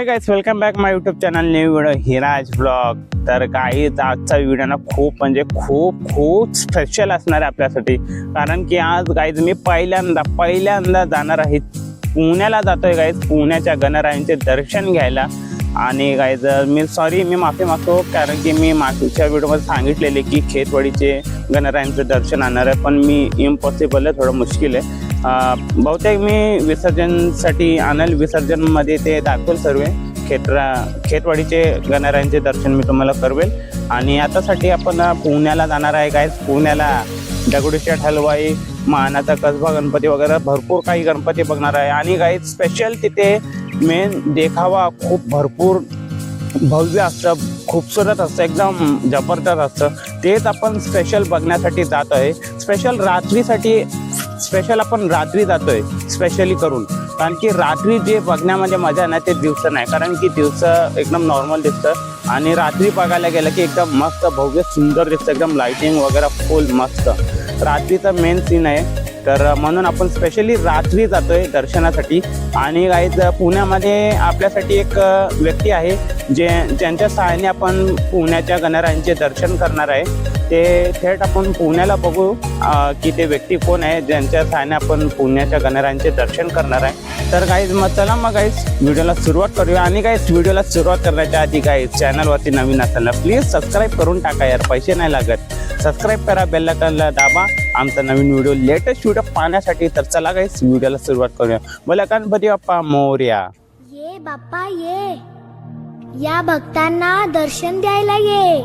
Hi guys welcome back my YouTube channel new video हिराज blog तर काही आजचा video ना खूप म्हणजे खूप खूप स्पेशल असणार आहे आपल्यासाठी. कारण की आज गाईज मी पहिल्यांदा पहिल्यांदा जाणार आहे पुण्याला जातोय गाईज पुण्याच्या गणरायांचे दर्शन घ्यायला. आणि गाईज मी सॉरी मी माफी मागतो कारण की मी मागच्या व्हिडिओमध्ये सांगितलेले की खेतवाडीचे गणरायांचं दर्शन आणणार आहे पण मी इम्पॉसिबल आहे थोडं मुश्किल आहे. बहुतेक मी विसर्जनसाठी आणल विसर्जनमध्ये ते दाखवेल सर्व खेत्रा खेतवाडीचे गणरायांचे दर्शन मी तुम्हाला करवेल. आणि आतासाठी आपण पुण्याला जाणार आहे काय पुण्याला. दगडूशेठ हलवाई मानाचा कसबा गणपती वगैरे भरपूर काही गणपती बघणार आहे. आणि काही स्पेशल तिथे मेन देखावा खूप भरपूर भव्य असतं खूपसूरत असतं एकदम जबरदस्त असतं. तेच आपण स्पेशल बघण्यासाठी जात आहे. स्पेशल रात्रीसाठी स्पेशल आपण रात्री जातोय स्पेशली करून. कारण की रात्री जे बघण्यामध्ये मजा आहे ना ते दिवस नाही. कारण की दिवस एकदम नॉर्मल दिसतं. आणि रात्री बघायला गेलं की एकदम मस्त भव्य सुंदर दिसतं. एकदम लाइटिंग वगैरे फुल मस्त. रात्रीचा मेन सीन आहे. तर म्हणून आपण स्पेशली रात्री जातोय दर्शनासाठी. आणि गाईज पुण्यामध्ये आपल्यासाठी एक व्यक्ती आहे जे ज्यांच्या सहाय्याने आपण पुण्याच्या गणरायांचे दर्शन करणार आहे. ते थेट आपण पुण्याला बघू की ते व्यक्ती कोण आहे ज्यांच्या सहाय्याने आपण पुण्याच्या गणरायांचे दर्शन करणार आहे. तर गाईज मग चला मग गाईज व्हिडिओला सुरुवात करूया. आणि गाईज व्हिडिओला सुरुवात करण्याच्या आधी गाईज चॅनलवरती नवीन असेल ना प्लीज सबस्क्राईब करून टाका यार पैसे नाही लागत. सबस्क्राईब करा बेल आयकॉनला दाबा. आमचा नवीन व्हिडिओ लेटेस्ट व्हिडिओ पाहण्यासाठी तर चला काही व्हिडिओला सुरुवात करूया. बोला गणपती बाप्पा मोर्या. ये बाप्पा ये. या भक्तांना दर्शन द्यायला ये.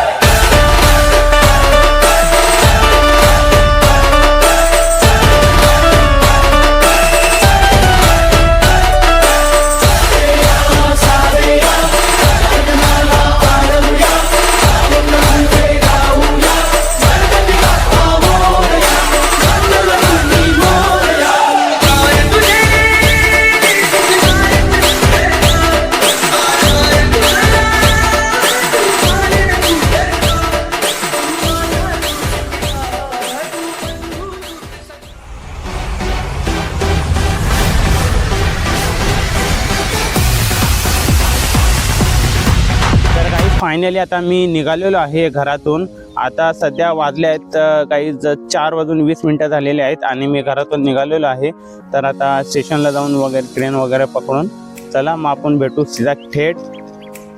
फायनली आता मी निघालेलो आहे घरातून. आता सध्या वाजले आहेत काही ज- चार वाजून वीस मिनटं झालेले आहेत आणि मी घरातून निघालेलो आहे. तर आता स्टेशनला जाऊन वगैरे ट्रेन वगैरे पकडून चला मग आपण भेटू सीधा थेट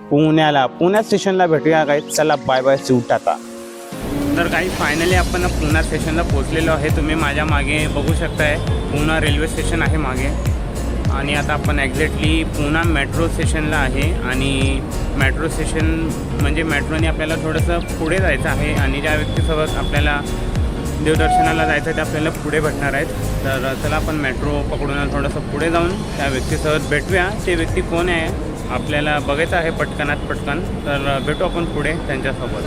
पुण्याला. पुण्या स्टेशनला भेटूया काही चला बाय बाय सूट आता तर काही फायनली आपण पुणा स्टेशनला पोहोचलेलो आहे. तुम्ही माझ्या मागे बघू शकताय. पुणा रेल्वे स्टेशन आहे मागे. आणि आता आपण एक्झॅक्टली पुणा मेट्रो स्टेशनला आहे आणि मेट्रो स्टेशन म्हणजे मेट्रोने आपल्याला थोडंसं पुढे जायचं आहे आणि ज्या व्यक्तीसोबत आपल्याला देवदर्शनाला जायचं आहे ते आपल्याला पुढे भेटणार आहेत. तर चला आपण मेट्रो पकडून थोडंसं पुढे जाऊन त्या व्यक्तीसोबत भेटूया. ते व्यक्ती कोण आहे? आपल्याला बघायचं आहे पटकनात पटकन. तर भेटू आपण पुढे त्यांच्यासोबत.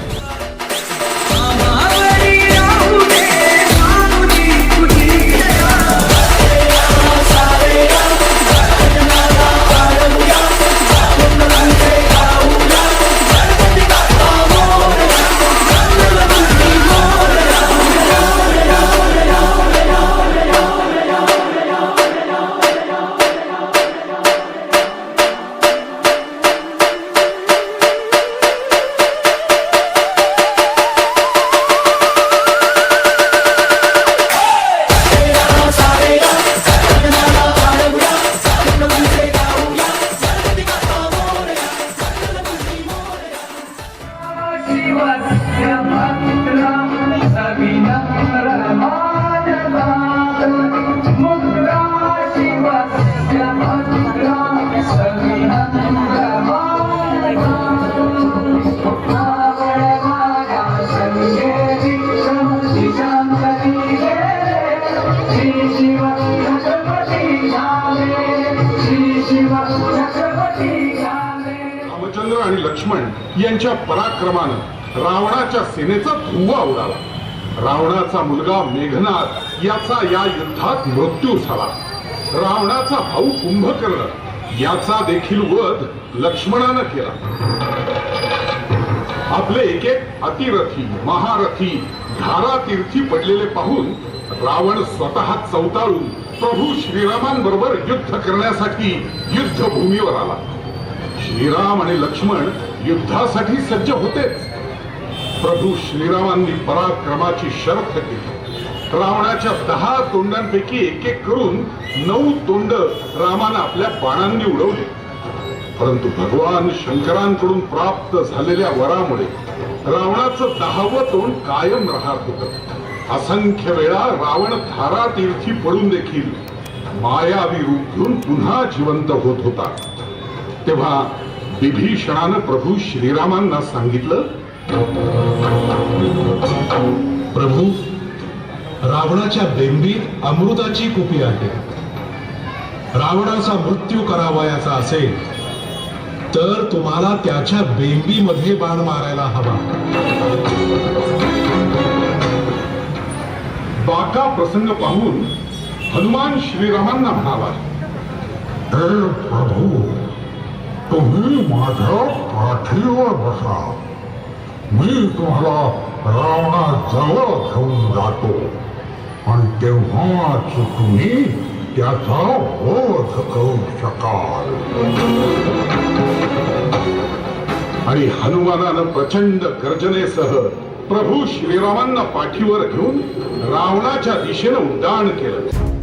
रामचंद्र आणि लक्ष्मण यांच्या पराक्रमानं रावणाच्या सेनेचा धुवा उडाला. रावणाचा मुलगा मेघनाथ याचा या युद्धात मृत्यू झाला. रावणाचा भाऊ कुंभकर्ण याचा देखील वध लक्ष्मणानं केला. आपले एक एक अतिरथी महारथी धारातीर्थी पडलेले पाहून रावण स्वतः चौताळून प्रभू श्रीरामांबरोबर युद्ध करण्यासाठी युद्धभूमीवर आला. श्रीराम आणि लक्ष्मण युद्धासाठी सज्ज होतेच प्रभू श्रीरामांनी पराक्रमाची शर्थ केली. रावणाच्या दहा तोंडांपैकी एक एक करून नऊ तोंड रामानं आपल्या बाणांनी उडवले. परंतु भगवान शंकरांकडून प्राप्त झालेल्या वरामुळे रावणाचं दहावं तोंड कायम राहत होत. असंख्य वेळा रावण धारा तीर्थी पडून देखील मायावी रूप घेऊन पुन्हा जिवंत होत होता. तेव्हा विभीषणानं प्रभू श्रीरामांना सांगितलं प्रभू रावणाच्या बेंबीत अमृताची कुपी आहे. रावणाचा मृत्यू करावयाचा असेल तर तुम्हाला त्याच्या बेंबीमध्ये बाण मारायला हवा. बाका प्रसंग पाहून हनुमान श्रीरामांना म्हणाला प्रभू तुम्ही माझ्या पाठीवर बसा. मी तुम्हाला रावणाजवळ घेऊन जातो. आणि तेव्हाच तुम्ही त्याचा वध करू शकाल. आणि हनुमानानं प्रचंड गर्जनेसह प्रभू श्रीरामांना पाठीवर घेऊन रावणाच्या दिशेनं उड्डाण केलं.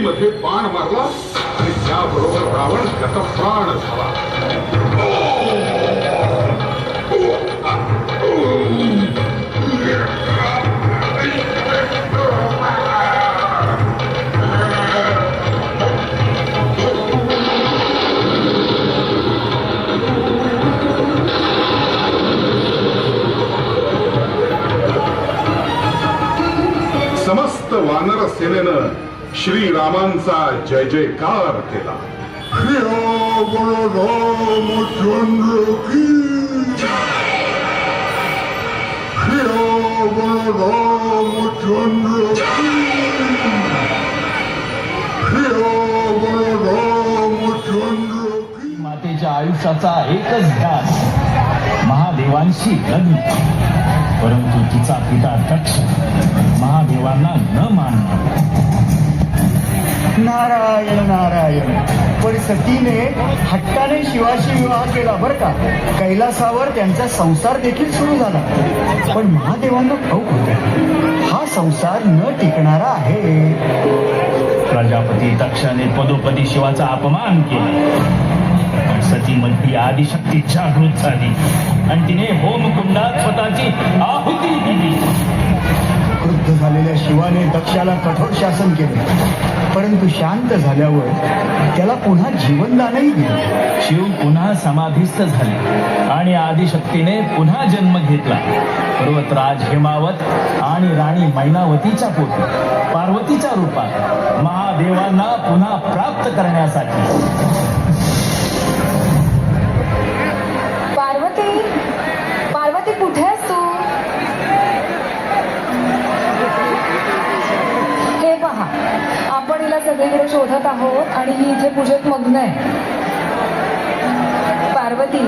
मध्ये बाण मारला आणि त्याबरोबर रावण गतप्राण झाला. श्रीरामांचा जय जयकार केला. मातेच्या आयुष्याचा एकच ध्यास महादेवांशी लग्न. परंतु तिचा पिता दक्ष महादेवांना न मानला नारायण नारायण. पण सतीने हट्टाने शिवाशी विवाह केला बरं का? कैलासावर त्यांचा संसार देखील सुरू झाला. पण महादेवांना ठाऊक होत. हा संसार न टिकणारा आहे. प्रजापती दक्षाने पदोपदी शिवाचा अपमान केला. सती म्हणती आदिशक्ती जागृत झाली. आणि तिने होमकुंडात स्वतःची आहुती दिली. क्रुद्ध झालेल्या शिवाने दक्षाला कठोर शासन केले. परंतु शांत झाल्यावर त्याला पुन्हा जीवनदानही दिले. शिव पुन्हा समाधिस्थ झाले आणि आदिशक्तीने पुन्हा जन्म घेतला. पर्वतराज हेमावत आणि राणी मैनावतीच्या पोटी पार्वतीच्या रूपात महादेवांना पुन्हा प्राप्त करण्यासाठी. सगळीकडे शोधत आहोत आणि ही इथे पूजेत मग्न आहे. पार्वती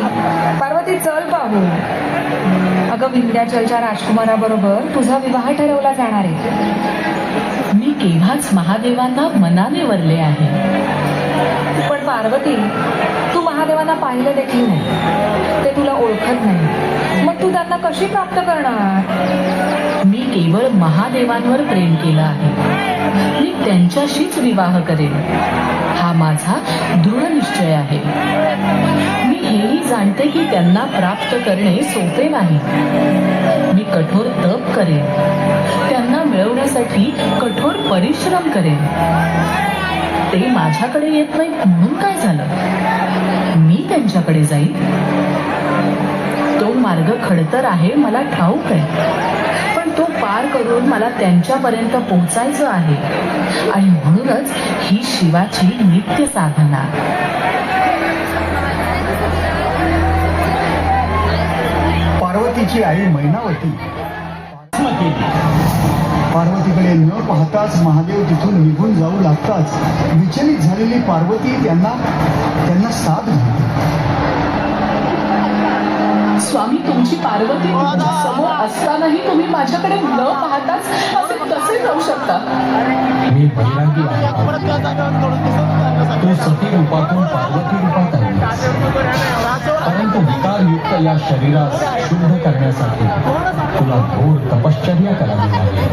पार्वती चल पाहू अगं विंध्याचलच्या राजकुमाराबरोबर तुझा विवाह ठरवला जाणार आहे. मी केव्हाच महादेवांना मनाने वरले आहे. पण पार्वती महादेवांना पाहिलं देखील नाही. ते तुला ओळखत नाही. मग तू त्यांना कशी प्राप्त करणार? मी केवळ महादेवांवर प्रेम केलं आहे. मी त्यांच्याशीच विवाह करेन. हा माझा दृढ निश्चय आहे. मी हेही जाणते की त्यांना प्राप्त करणे सोपे नाही. मी कठोर तप करेन. त्यांना मिळवण्यासाठी कठोर परिश्रम करेन. ते माझ्याकडे येत नाहीत म्हणून काय मी त्यांच्याकडे जाईल. तो मार्ग खडतर आहे मला ठाऊक आहे. पण तो पार करून मला त्यांच्यापर्यंत पोहोचायचं आहे. आणि म्हणूनच ही शिवाची नित्य साधना. पार्वतीची आई मैनावती. पार्वतीकडे न पाहताच महादेव तिथून निघून जाऊ लागताच विचलित झालेली पार्वती त्यांना त्यांना साथ घालते स्वामी तुमची पार्वती समोर असतानाही तुम्ही माझ्याकडे न पाहताच असे कसे जाऊ शकता? मी तू सती रूपातून पार्वती रूपात आहे. परंतु विकारयुक्त या शरीरास शुद्ध करण्यासाठी तुला घोर तपश्चर्या करावी लागेल.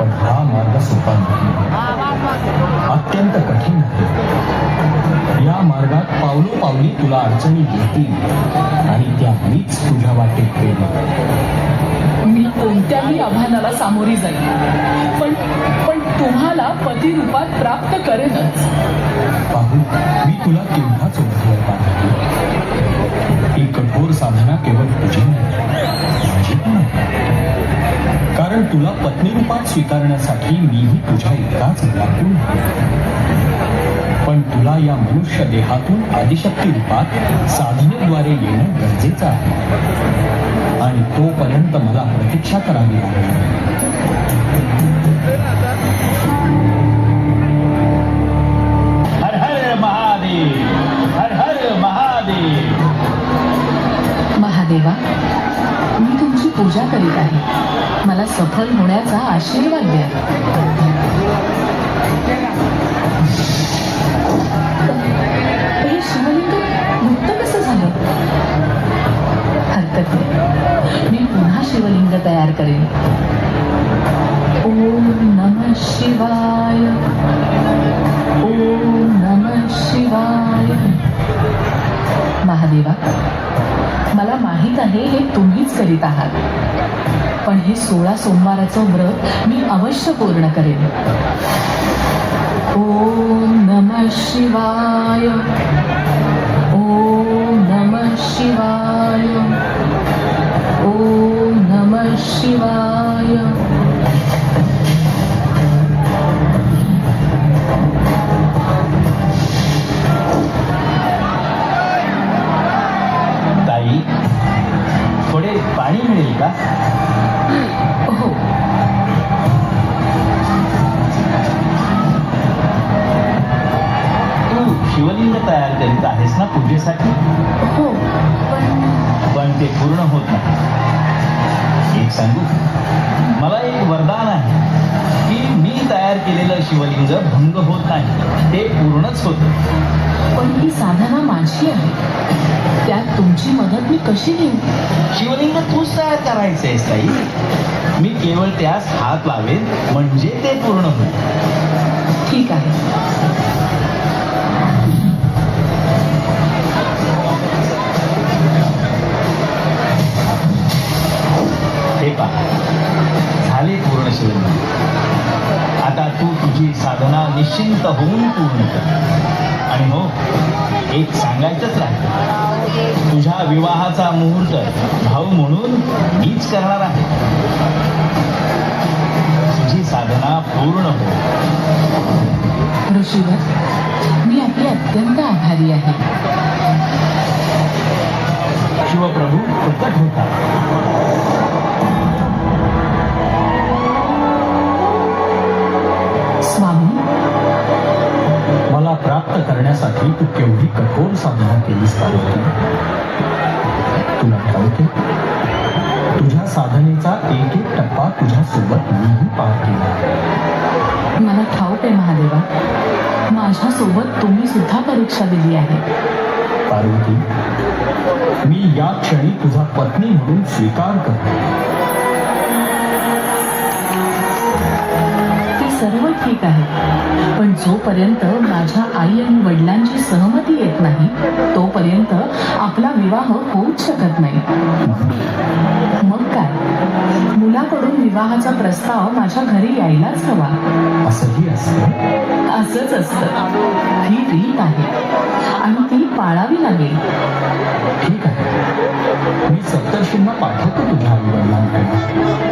पण हा मार्ग सोपा नाही. अत्यंत कठीण आहे. या मार्गात पावलो पावली तुला अडचणी येतील. आणि त्या मीच तुझ्या वाटेत पेरेन मी कोणत्याही आव्हानाला सामोरी जाईल पण पण तुम्हाला पती रूपात प्राप्त करेनच. पाहू मी तुला केव्हाच ओळखलं पाहिजे ही कठोर साधना केवळ तुझी माझी. कारण तुला पत्नी रूपात स्वीकारण्यासाठी मीही तुझ्या इतकाच व्याकुळ आहे. या मनुष्य देहातून आदिशक्ती रूपात साधनेद्वारे येणं गरजेचं आहे. आणि तोपर्यंत मला प्रतीक्षा करावी लागेल. हर हर महादेव हर हर महादेव. महादेवा मी तुमची पूजा करीत आहे. मला सफल होण्याचा आशीर्वाद द्या. करते मी पुन्हा शिवलिंग तयार करेन. ओम नम शिवाय. ओम नम शिवाय. महादेवा मला माहीत आहे हे तुम्हीच करीत आहात. पण हे सोळा सोमवाराचं व्रत मी अवश्य पूर्ण करेन. ओम नम शिवाय. ओम नम शिवाय. शिवाय. ताई थोडे पाणी मिळेल का? हो. तू शिवलिंग तयार करीत आहेस ना पूजेसाठी? हो पण पण ते पूर्ण होत नाही. एक सांगू? मला एक वरदान आहे की मी तयार केलेलं शिवलिंग भंग होत नाही. ते पूर्णच होतं. पण ही साधना माझी आहे. त्यात तुमची मदत मी कशी घेऊ? शिवलिंग तूच तयार करायचं आहेस ताई मी केवळ त्यास हात लावेन म्हणजे ते पूर्ण होईल. ठीक आहे. पहा झाले पूर्ण शिवलिंग आता तू तुझी साधना निश्चिंत होऊन पूर्ण कर. आणि हो एक सांगायचंच राहील. तुझ्या विवाहाचा मुहूर्त भाऊ म्हणून मीच करणार आहे. तुझी साधना पूर्ण हो. ऋषीवर मी आपली अत्यंत आभारी आहे. शिवप्रभू प्रकट होता. स्वामी. मला प्राप्त करण्यासाठी तू केवढी कठोर साधना केलीस पार्वती. तुला ठाऊके तुझ्या साधनेचा एक एक टप्पा तुझ्या सोबत मीही पार केला. मला ठाऊक आहे महादेवा. माझ्या सोबत तुम्ही सुद्धा परीक्षा दिली आहे. पार्वती मी या क्षणी तुझा पत्नी म्हणून स्वीकार करतो. सर्व ठीक आहे. पण जोपर्यंत माझ्या आई आणि वडिलांची सहमती येत नाही तोपर्यंत आपला विवाह होऊच शकत नाही. मग काय? मुलाकडून विवाहाचा प्रस्ताव माझ्या घरी यायलाच हवा. असंही असतं? असंच असतं. ही रीत आहे. आणि ती पाळावी लागेल. ठीक आहे. मी सप्तर्षींना पाठवतो तुझ्या आई वडिलांकडे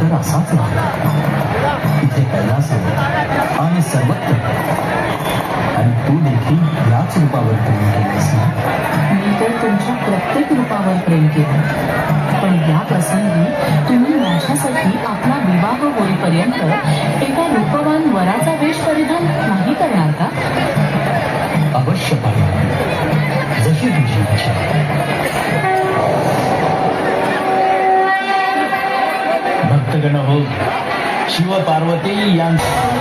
तर असाच राहला इथे कैलास आणि सर्वत्र आणि तू देखील याच रूपावर प्रेम केलीस ना? मी तर तुमच्या प्रत्येक रूपावर प्रेम केलं. पण या प्रसंगी तुम्ही माझ्यासाठी आपला विवाह होईपर्यंत एका रूपवान वराचा वेश परिधान नाही करणार का? भक्तगण हो शिव पार्वती यांचा